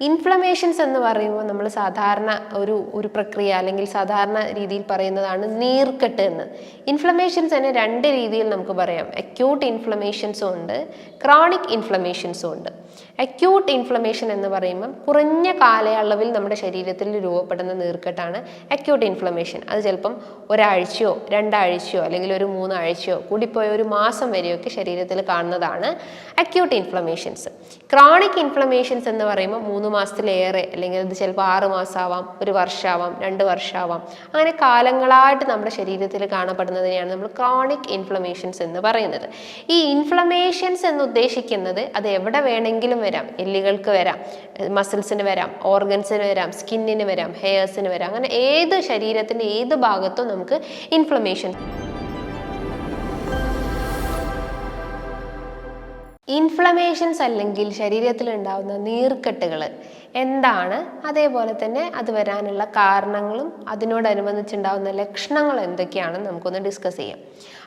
Inflammations എന്ന് പറയുമ്പോൾ നമ്മൾ സാധാരണ ഒരു ഒരു പ്രക്രിയ അല്ലെങ്കിൽ സാധാരണ രീതിയിൽ പറയുന്നതാണ് നീർക്കെട്ട് എന്ന്. ഇൻഫ്ലമേഷൻസ് തന്നെ രണ്ട് രീതിയിൽ നമുക്ക് പറയാം. അക്യൂട്ട് ഇൻഫ്ലമേഷൻസും ഉണ്ട് ക്രോണിക് ഇൻഫ്ലമേഷൻസും ഉണ്ട്. അക്യൂട്ട് ഇൻഫ്ലമേഷൻ എന്ന് പറയുമ്പം കുറഞ്ഞ കാലയളവിൽ നമ്മുടെ ശരീരത്തിൽ രൂപപ്പെടുന്ന നീർക്കെട്ടാണ് അക്യൂട്ട് ഇൻഫ്ലമേഷൻ അത് ചിലപ്പം ഒരാഴ്ചയോ രണ്ടാഴ്ചയോ അല്ലെങ്കിൽ ഒരു മൂന്നാഴ്ചയോ കൂടിപ്പോയ ഒരു മാസം വരെയൊക്കെ ശരീരത്തിൽ കാണുന്നതാണ് അക്യൂട്ട് ഇൻഫ്ലമേഷൻസ് ക്രോണിക് ഇൻഫ്ലമേഷൻസ് എന്ന് പറയുമ്പോൾ മൂന്ന് മാസത്തിലേറെ അല്ലെങ്കിൽ ഇത് ചിലപ്പോൾ ആറ് മാസമാവാം ഒരു വർഷമാവാം രണ്ട് വർഷമാവാം അങ്ങനെ കാലങ്ങളായിട്ട് നമ്മുടെ ശരീരത്തിൽ കാണപ്പെടുന്നതിനെയാണ് നമ്മൾ ക്രോണിക് ഇൻഫ്ലമേഷൻസ് എന്ന് പറയുന്നത്. ഈ ഇൻഫ്ലമേഷൻസ് എന്ന് ഉദ്ദേശിക്കുന്നത് അത് എവിടെ വേണമെങ്കിലും വരാം. എല്ലുകൾക്ക് വരാം മസിൽസിന് വരാം ഓർഗൻസിന് വരാം സ്കിന്നിന് വരാം ഹെയർസിന് വരാം. അങ്ങനെ ഏത് ശരീരത്തിന്റെ ഏത് ഭാഗത്തും നമുക്ക് ഇൻഫ്ലമേഷൻ ഇൻഫ്ലമേഷൻസ് അല്ലെങ്കിൽ ശരീരത്തിൽ ഉണ്ടാകുന്ന നീർക്കെട്ടുകൾ എന്താണ്? അതേപോലെ തന്നെ അത് വരാനുള്ള കാരണങ്ങളും അതിനോടനുബന്ധിച്ചുണ്ടാകുന്ന ലക്ഷണങ്ങൾ എന്തൊക്കെയാണെന്ന് നമുക്കൊന്ന് ഡിസ്കസ് ചെയ്യാം.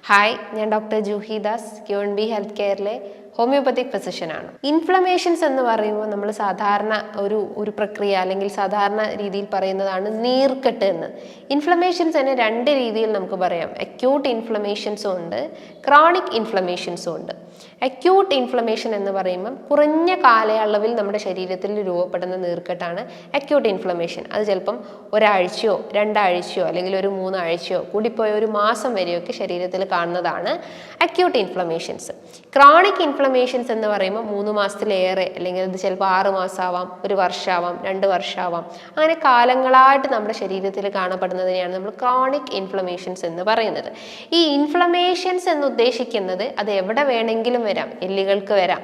ഹായ് ഞാൻ doctor Juhi Das queen B health കെയറിലെ homeopathic ഫിസിഷ്യനാണ് ഇൻഫ്ലമേഷൻസ് എന്ന് പറയുമ്പോൾ നമ്മൾ സാധാരണ ഒരു ഒരു പ്രക്രിയ അല്ലെങ്കിൽ സാധാരണ രീതിയിൽ പറയുന്നതാണ് നീർക്കെട്ട് എന്ന്. ഇൻഫ്ലമേഷൻസ് തന്നെ രണ്ട് രീതിയിൽ നമുക്ക് പറയാം. അക്യൂട്ട് ഇൻഫ്ലമേഷൻസും ഉണ്ട് ക്രോണിക് ഇൻഫ്ലമേഷൻസും ഉണ്ട്. അക്യൂട്ട് ഇൻഫ്ലമേഷൻ എന്ന് പറയുമ്പം കുറഞ്ഞ കാലയളവിൽ നമ്മുടെ ശരീരത്തിൽ രൂപപ്പെടുന്ന നീർക്കെട്ടാണ് അക്യൂട്ട് ഇൻഫ്ലമേഷൻ അത് ചിലപ്പം ഒരാഴ്ചയോ രണ്ടാഴ്ചയോ അല്ലെങ്കിൽ ഒരു മൂന്നാഴ്ചയോ കൂടിപ്പോയ ഒരു മാസം വരെയൊക്കെ ശരീരത്തിൽ കാണുന്നതാണ് അക്യൂട്ട് ഇൻഫ്ലമേഷൻസ് ക്രോണിക് ഇൻഫ്ലമേഷൻസ് എന്ന് പറയുമ്പോൾ മൂന്ന് മാസത്തിലേറെ അല്ലെങ്കിൽ ഇത് ചിലപ്പോൾ ആറ് മാസമാവാം ഒരു വർഷമാവാം രണ്ട് വർഷമാവാം. അങ്ങനെ കാലങ്ങളായിട്ട് നമ്മുടെ ശരീരത്തിൽ കാണപ്പെടുന്നതിനെയാണ് നമ്മൾ ക്രോണിക് ഇൻഫ്ലമേഷൻസ് എന്ന് പറയുന്നത്. ഈ ഇൻഫ്ലമേഷൻസ് എന്ന് ഉദ്ദേശിക്കുന്നത് അത് എവിടെ വേണമെങ്കിലും വരാം. എല്ലുകൾക്ക് വരാം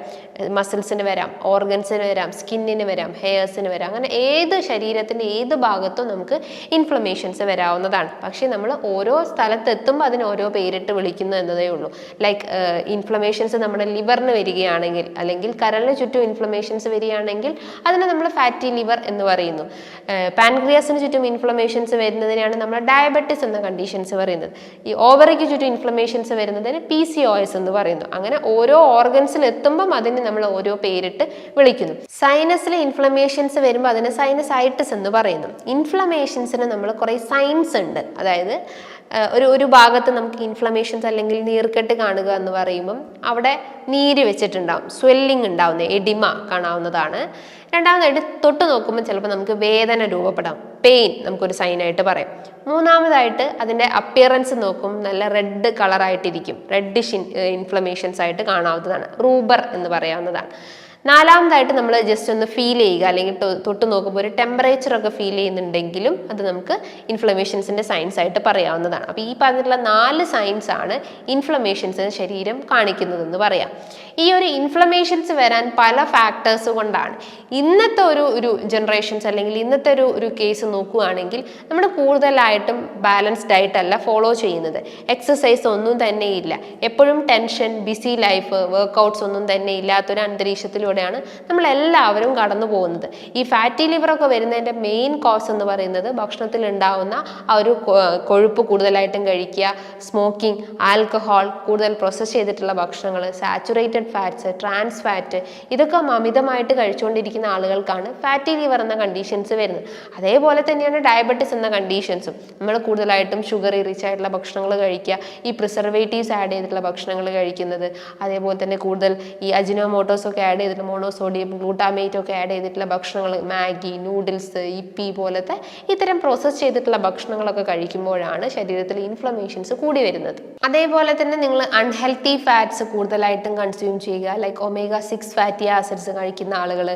മസിൽസിന് വരാം ഓർഗൻസിന് വരാം സ്കിന്നിന് വരാം ഹെയർസിന് വരാം. അങ്ങനെ ഏത് ശരീരത്തിന്റെ ഏത് ഭാഗത്തും നമുക്ക് ഇൻഫ്ലമേഷൻസ് വരാവുന്നതാണ്. പക്ഷേ നമ്മൾ ഓരോ സ്ഥലത്തെത്തുമ്പോൾ അതിന് ഓരോ പേരിട്ട് വിളിക്കുന്നു എന്നതേ ഉള്ളൂ. ലൈക്ക് ഇൻഫ്ലമേഷൻസ് നമ്മുടെ ലിവറിന് വരികയാണെങ്കിൽ അല്ലെങ്കിൽ കരളിന് ചുറ്റും ഇൻഫ്ലമേഷൻസ് വരികയാണെങ്കിൽ അതിനെ നമ്മൾ ഫാറ്റി ലിവർ എന്ന് പറയുന്നു. പാൻക്രിയാസിന് ചുറ്റും ഇൻഫ്ലമേഷൻസ് വരുന്നതിനെയാണ് നമ്മൾ ഡയബറ്റിസ് എന്ന കണ്ടീഷൻസ് പറയുന്നത്. ഈ ഓവറിക്ക് ചുറ്റും ഇൻഫ്ലമേഷൻസ് വരുന്നതിന് പി സി ഒ എസ് എന്ന് പറയുന്നു. അങ്ങനെ ഓരോ ഓർഗൻസിൽ എത്തുമ്പം അതിന് നമ്മൾ ഓരോ പേരിട്ട് വിളിക്കുന്നു. സൈനസിലെ ഇൻഫ്ലമേഷൻസ് വരുമ്പോൾ അതിന് സൈനസൈറ്റിസ് എന്ന് പറയുന്നു. ഇൻഫ്ലമേഷൻസിന് നമ്മൾ കുറേ സൈൻസ് ഉണ്ട്. അതായത് ഒരു ഒരു ഭാഗത്ത് നമുക്ക് ഇൻഫ്ലമേഷൻസ് അല്ലെങ്കിൽ നീർക്കെട്ട് കാണുക എന്ന് പറയുമ്പം അവിടെ നീര് വെച്ചിട്ടുണ്ടാവും. സ്വെല്ലിംഗ് ഉണ്ടാവുന്ന എഡിമ കാണാവുന്നതാണ്. രണ്ടാമതായിട്ട് തൊട്ട് നോക്കുമ്പോൾ ചിലപ്പോൾ നമുക്ക് വേദന രൂപപ്പെടാം. പെയിൻ നമുക്കൊരു സൈനായിട്ട് പറയാം. മൂന്നാമതായിട്ട് അതിന്റെ അപ്പിയറൻസ് നോക്കും നല്ല റെഡ് കളറായിട്ടിരിക്കും റെഡിഷ് ഇൻഫ്ലമേഷൻസ് ആയിട്ട് കാണാവുന്നതാണ്. റൂബർ എന്ന് പറയാവുന്നതാണ്. നാലാമതായിട്ട് നമ്മൾ ജസ്റ്റ് ഒന്ന് ഫീൽ ചെയ്യുക അല്ലെങ്കിൽ തൊട്ട് നോക്കുമ്പോൾ ഒരു ടെമ്പറേച്ചർ ഒക്കെ ഫീൽ ചെയ്യുന്നുണ്ടെങ്കിലും അത് നമുക്ക് ഇൻഫ്ലമേഷൻസിന്റെ സയൻസ് ആയിട്ട് പറയാവുന്നതാണ്. അപ്പോൾ ഈ പറഞ്ഞിട്ടുള്ള നാല് സയൻസ് ആണ് ഇൻഫ്ലമേഷൻസിന് ശരീരം കാണിക്കുന്നതെന്ന് പറയാം. ഈ ഒരു ഇൻഫ്ലമേഷൻസ് വരാൻ പല ഫാക്ടേഴ്സ് കൊണ്ടാണ്. ഇന്നത്തെ ഒരു ഒരു ജനറേഷൻസ് അല്ലെങ്കിൽ ഇന്നത്തെ ഒരു ഒരു കേസ് നോക്കുകയാണെങ്കിൽ നമ്മൾ കൂടുതലായിട്ടും ബാലൻസ്ഡ് ആയിട്ടല്ല ഫോളോ ചെയ്യുന്നത്. എക്സസൈസ് ഒന്നും തന്നെ ഇല്ല. എപ്പോഴും ടെൻഷൻ ബിസി ലൈഫ് വർക്കൗട്ട്സ് ഒന്നും തന്നെ ഇല്ലാത്തൊരു അന്തരീക്ഷത്തിലൂടെയാണ് നമ്മൾ എല്ലാവരും കടന്നു പോകുന്നത്. ഈ ഫാറ്റി ലിവറൊക്കെ വരുന്നതിന്റെ മെയിൻ കോസ് എന്ന് പറയുന്നത് ഭക്ഷണത്തിൽ ഉണ്ടാവുന്ന ആ ഒരു കൊഴുപ്പ് കൂടുതലായിട്ടും കഴിക്കുക സ്മോക്കിംഗ് ആൽക്കഹോൾ കൂടുതൽ പ്രോസസ്സ് ചെയ്തിട്ടുള്ള ഭക്ഷണങ്ങൾ സാച്ചുറേറ്റഡ് ഫാറ്റ്സ് ട്രാൻസ് ഫാറ്റ് ഇതൊക്കെ അമിതമായിട്ട് കഴിച്ചുകൊണ്ടിരിക്കുന്ന ആളുകൾക്കാണ് ഫാറ്റി ലിവർ എന്ന കണ്ടീഷൻസ് വരുന്നത്. അതേപോലെ തന്നെയാണ് ഡയബറ്റിസ് എന്ന കണ്ടീഷൻസും നമ്മൾ കൂടുതലായിട്ടും ഷുഗർ റിച്ച് ആയിട്ടുള്ള ഭക്ഷണങ്ങൾ കഴിക്കുക ഈ പ്രിസർവേറ്റീവ്സ് ആഡ് ചെയ്തിട്ടുള്ള ഭക്ഷണങ്ങൾ കഴിക്കുന്നത് അതേപോലെ തന്നെ കൂടുതൽ ഈ അജിനോമോട്ടോസ് ഒക്കെ ആഡ് ചെയ്തിട്ടുള്ള മോണോസോഡിയം ഗ്ലൂട്ടാമേറ്റ് ഒക്കെ ആഡ് ചെയ്തിട്ടുള്ള ഭക്ഷണങ്ങൾ മാഗി നൂഡിൽസ് ഇപ്പി പോലത്തെ ഇത്തരം പ്രോസസ്സ് ചെയ്തിട്ടുള്ള ഭക്ഷണങ്ങളൊക്കെ കഴിക്കുമ്പോഴാണ് ശരീരത്തിൽ ഇൻഫ്ലമേഷൻസ് കൂടി വരുന്നത്. അതേപോലെ തന്നെ നിങ്ങൾ അൺഹെൽത്തി ഫാറ്റ്സ് കൂടുതലായിട്ടും കൺസ്യൂം ചെയ്യുക. Like omega six fatty acids കഴിക്കുന്ന ആളുകൾ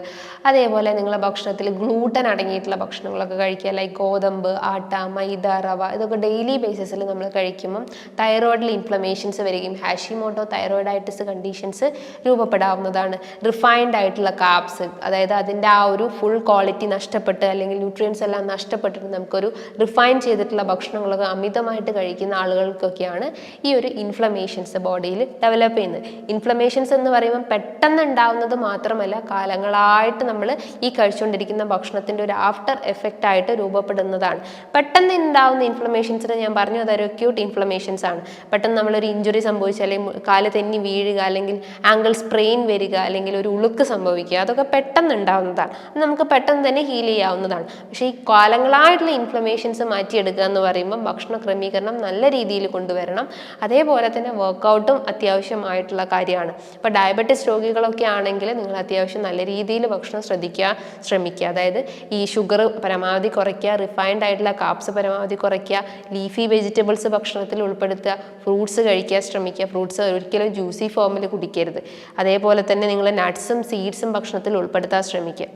അതേപോലെ നിങ്ങളുടെ ഭക്ഷണത്തിൽ ഗ്ലൂട്ടൻ അടങ്ങിയിട്ടുള്ള ഭക്ഷണങ്ങളൊക്കെ കഴിക്കുക. ലൈക്ക് ഗോതമ്പ് ആട്ട മൈദ റവ ഇതൊക്കെ ഡെയിലി ബേസിസിൽ നമ്മൾ കഴിക്കുമ്പം തൈറോയിഡിൽ ഇൻഫ്ലമേഷൻസ് വരികയും ഹാഷിമോട്ടോ തൈറോയിഡൈറ്റിസ് കണ്ടീഷൻസ് രൂപപ്പെടാവുന്നതാണ്. റിഫൈൻഡ് ആയിട്ടുള്ള കാപ്സ് അതായത് അതിന്റെ ആ ഒരു ഫുൾ ക്വാളിറ്റി നഷ്ടപ്പെട്ട് അല്ലെങ്കിൽ ന്യൂട്രിയൻസ് എല്ലാം നഷ്ടപ്പെട്ടിട്ട് നമുക്കൊരു റിഫൈൻ ചെയ്തിട്ടുള്ള ഭക്ഷണങ്ങളൊക്കെ അമിതമായിട്ട് കഴിക്കുന്ന ആളുകൾക്കൊക്കെയാണ് ഈ ഒരു ഇൻഫ്ലമേഷൻസ് ബോഡിയിൽ ഡെവലപ്പ് ചെയ്യുന്നത്. ഇൻഫ്ലമേഷൻസ് എന്ന് പറയുമ്പോൾ പെട്ടെന്ന് ഉണ്ടാവുന്നത് മാത്രമല്ല കാലങ്ങളായിട്ട് നമ്മൾ ഈ കഴിച്ചുകൊണ്ടിരിക്കുന്ന ഭക്ഷണത്തിന്റെ ഒരു ആഫ്റ്റർ എഫക്റ്റ് ആയിട്ട് രൂപപ്പെടുന്നതാണ്. പെട്ടെന്ന് ഉണ്ടാവുന്ന ഇൻഫ്ലമേഷൻസിന് ഞാൻ പറഞ്ഞു അതൊരു അക്യൂട്ട് ഇൻഫ്ലമേഷൻസ് ആണ്. പെട്ടെന്ന് നമ്മളൊരു ഇഞ്ചുറി സംഭവിച്ചാൽ അല്ലെങ്കിൽ കാൽ തെന്നി വീഴുക അല്ലെങ്കിൽ ആംഗിൾ സ്പ്രെയിൻ വരിക അല്ലെങ്കിൽ ഒരു ഉളുക്ക് സംഭവിക്കുക അതൊക്കെ പെട്ടെന്ന് ഉണ്ടാവുന്നതാണ്. നമുക്ക് പെട്ടെന്ന് തന്നെ ഹീൽ ചെയ്യാവുന്നതാണ്. പക്ഷേ ഈ കാലങ്ങളായിട്ടുള്ള ഇൻഫ്ലമേഷൻസ് മാറ്റിയെടുക്കുക എന്ന് പറയുമ്പോൾ ഭക്ഷണ ക്രമീകരണം നല്ല രീതിയിൽ കൊണ്ടുവരണം. അതേപോലെ തന്നെ വർക്കൗട്ടും അത്യാവശ്യമായിട്ടുള്ള കാര്യമാണ്. ഇപ്പോൾ ഡയബറ്റിസ് രോഗികളൊക്കെ ആണെങ്കിൽ നിങ്ങൾ അത്യാവശ്യം നല്ല രീതിയിൽ ഭക്ഷണം ശ്രദ്ധിക്കുക ശ്രമിക്കുക. അതായത് ഈ ഷുഗർ പരമാവധി കുറയ്ക്കുക റിഫൈൻഡ് ആയിട്ടുള്ള കാപ്സ് പരമാവധി കുറയ്ക്കുക ലീഫി വെജിറ്റബിൾസ് ഭക്ഷണത്തിൽ ഉൾപ്പെടുത്തുക ഫ്രൂട്ട്സ് കഴിക്കാൻ ശ്രമിക്കുക. ഫ്രൂട്ട്സ് ഒരിക്കലും ജ്യൂസി ഫോമിൽ കുടിക്കരുത്. അതേപോലെ തന്നെ നിങ്ങൾ നട്ട്സും സീഡ്സും ഭക്ഷണത്തിൽ ഉൾപ്പെടുത്താൻ ശ്രമിക്കുക.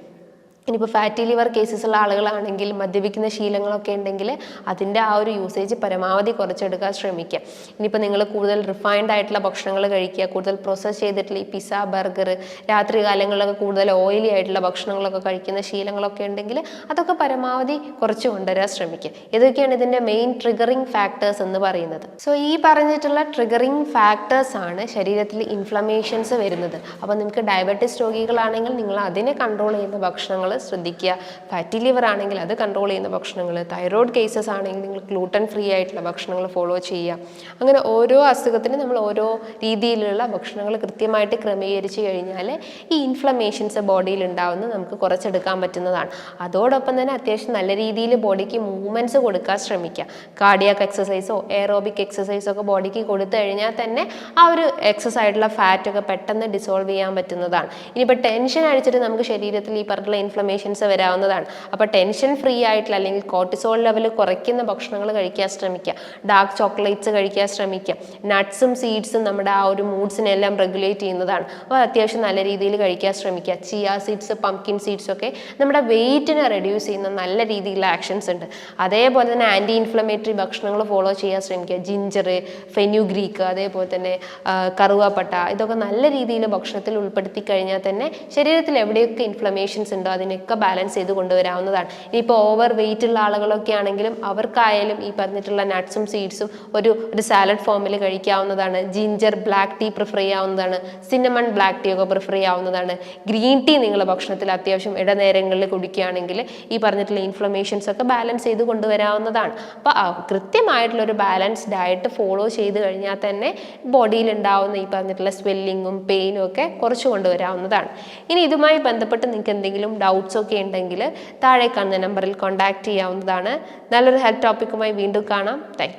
ഇനിയിപ്പോൾ ഫാറ്റി ലിവർ കേസസ് ഉള്ള ആളുകളാണെങ്കിൽ മദ്യപിക്കുന്ന ശീലങ്ങളൊക്കെ ഉണ്ടെങ്കിൽ അതിന്റെ ആ ഒരു യൂസേജ് പരമാവധി കുറച്ചെടുക്കാൻ ശ്രമിക്കുക. ഇനിയിപ്പോൾ നിങ്ങൾ കൂടുതൽ റിഫൈൻഡ് ആയിട്ടുള്ള ഭക്ഷണങ്ങൾ കഴിക്കുക കൂടുതൽ പ്രോസസ്സ് ചെയ്തിട്ടുള്ള ഈ പിസ്സ ബർഗർ രാത്രി കാലങ്ങളിലൊക്കെ കൂടുതൽ ഓയിലി ആയിട്ടുള്ള ഭക്ഷണങ്ങളൊക്കെ കഴിക്കുന്ന ശീലങ്ങളൊക്കെ ഉണ്ടെങ്കിൽ അതൊക്കെ പരമാവധി കുറച്ച് കൊണ്ടുവരാൻ ശ്രമിക്കുക. ഇതൊക്കെയാണ് ഇതിന്റെ മെയിൻ ട്രിഗറിങ് ഫാക്ടേഴ്സ് എന്ന് പറയുന്നത്. സോ ഈ പറഞ്ഞിട്ടുള്ള ട്രിഗറിങ് ഫാക്ടേഴ്സ് ആണ് ശരീരത്തിൽ ഇൻഫ്ലമേഷൻസ് വരുന്നത്. അപ്പോൾ നിങ്ങൾക്ക് ഡയബറ്റിസ് രോഗികളാണെങ്കിൽ നിങ്ങൾ അതിനെ കൺട്രോൾ ചെയ്യുന്ന ഭക്ഷണങ്ങൾ ശ്രദ്ധിക്കുക. ഫാറ്റി ലിവർ ആണെങ്കിൽ അത് കൺട്രോൾ ചെയ്യുന്ന ഭക്ഷണങ്ങൾ തൈറോയ്ഡ് കേസസ് ആണെങ്കിൽ നിങ്ങൾ ഗ്ലൂട്ടൻ ഫ്രീ ആയിട്ടുള്ള ഭക്ഷണങ്ങൾ ഫോളോ ചെയ്യുക. അങ്ങനെ ഓരോ അസുഖത്തിനും നമ്മൾ ഓരോ രീതിയിലുള്ള ഭക്ഷണങ്ങൾ കൃത്യമായിട്ട് ക്രമീകരിച്ച് കഴിഞ്ഞാൽ ഈ ഇൻഫ്ലമേഷൻസ് ബോഡിയിൽ ഉണ്ടാവുന്നത് നമുക്ക് കുറച്ചെടുക്കാൻ പറ്റുന്നതാണ്. അതോടൊപ്പം തന്നെ അത്യാവശ്യം നല്ല രീതിയിൽ ബോഡിക്ക് മൂവ്മെന്റ്സ് കൊടുക്കാൻ ശ്രമിക്കുക. കാർഡിയാക്ക് എക്സസൈസോ എയറോബിക് എക്സസൈസോ ഒക്കെ ബോഡിക്ക് കൊടുത്തു കഴിഞ്ഞാൽ തന്നെ ആ ഒരു എക്സസ് ആയിട്ടുള്ള ഫാറ്റ് ഒക്കെ പെട്ടെന്ന് ഡിസോൾവ് ചെയ്യാൻ പറ്റുന്നതാണ്. ഇനിയിപ്പോൾ ടെൻഷൻ അടിച്ചിട്ട് നമുക്ക് ശരീരത്തിൽ ഈ പറഞ്ഞിട്ടുള്ള ഇൻഫ്ലമേഷൻസ് വരാവുന്നതാണ്. അപ്പോൾ ടെൻഷൻ ഫ്രീ ആയിട്ടുള്ള അല്ലെങ്കിൽ കോർട്ടിസോൾ ലെവൽ കുറയ്ക്കുന്ന ഭക്ഷണങ്ങൾ കഴിക്കാൻ ശ്രമിക്കുക. ഡാർക്ക് ചോക്ലേറ്റ്സ് കഴിക്കാൻ ശ്രമിക്കുക. നട്ട്സും സീഡ്സും നമ്മുടെ ആ ഒരു മൂഡ്സിനെല്ലാം റെഗുലേറ്റ് ചെയ്യുന്നതാണ്. അപ്പോൾ അത്യാവശ്യം നല്ല രീതിയിൽ കഴിക്കാൻ ശ്രമിക്കുക. ചിയ സീഡ്സ് പംകിൻ സീഡ്സ് ഒക്കെ നമ്മുടെ വെയിറ്റിനെ റെഡ്യൂസ് ചെയ്യുന്ന നല്ല രീതിയിലുള്ള ആക്ഷൻസ് ഉണ്ട്. അതേപോലെ തന്നെ ആന്റി ഇൻഫ്ലമേറ്ററി ഭക്ഷണങ്ങൾ ഫോളോ ചെയ്യാൻ ശ്രമിക്കുക. ജിഞ്ചർ ഫെന്യൂഗ്രീക്ക് അതേപോലെ തന്നെ കറുവാപ്പട്ട ഇതൊക്കെ നല്ല രീതിയിൽ ഭക്ഷണത്തിൽ ഉൾപ്പെടുത്തി കഴിഞ്ഞാൽ തന്നെ ശരീരത്തിൽ എവിടെയൊക്കെ ഇൻഫ്ലമേഷൻസ് ഉണ്ടോ അതിനൊക്കെ ബാലൻസ് ചെയ്ത് കൊണ്ടുവരാവുന്നതാണ്. ഇനിയിപ്പോൾ ഓവർ വെയിറ്റ് ഉള്ള ആളുകളൊക്കെ ആണെങ്കിലും അവർക്കായാലും ഈ പറഞ്ഞിട്ടുള്ള നട്ട്സും സീഡ്സും ഒരു ഒരു സാലഡ് ഫോമിൽ കഴിക്കാവുന്നതാണ്. ജിഞ്ചർ ബ്ലാക്ക് ടീ പ്രിഫർ ചെയ്യാവുന്നതാണ്. സിന്നമൺ ബ്ലാക്ക് ടീ ഒക്കെ പ്രിഫർ ചെയ്യാവുന്നതാണ്. ഗ്രീൻ ടീ നിങ്ങൾ ഭക്ഷണത്തിൽ അത്യാവശ്യം ഇടനേരങ്ങളിൽ കുടിക്കുകയാണെങ്കിൽ ഈ പറഞ്ഞിട്ടുള്ള ഇൻഫ്ലമേഷൻസ് ഒക്കെ ബാലൻസ് ചെയ്ത് കൊണ്ടുവരാവുന്നതാണ്. അപ്പോൾ കൃത്യമായിട്ടുള്ള ഒരു ബാലൻസ് ഡയറ്റ് ഫോളോ ചെയ്ത് കഴിഞ്ഞാൽ തന്നെ ബോഡിയിൽ ഉണ്ടാവുന്ന ഈ പറഞ്ഞിട്ടുള്ള സ്വെല്ലിങ്ങും പെയിനും ഒക്കെ കുറച്ച് കൊണ്ടുവരാവുന്നതാണ്. ഇനി ഇതുമായി ബന്ധപ്പെട്ട് നിങ്ങൾക്ക് എന്തെങ്കിലും ഡൗട്ട്സ് ഒക്കെ ഉണ്ടെങ്കിൽ താഴെ കാണുന്ന നമ്പറിൽ കോൺടാക്ട് ചെയ്യാവുന്നതാണ്. നല്ലൊരു ഹെൽത്ത് ടോപ്പിക്കുമായി വീണ്ടും കാണാം. താങ്ക്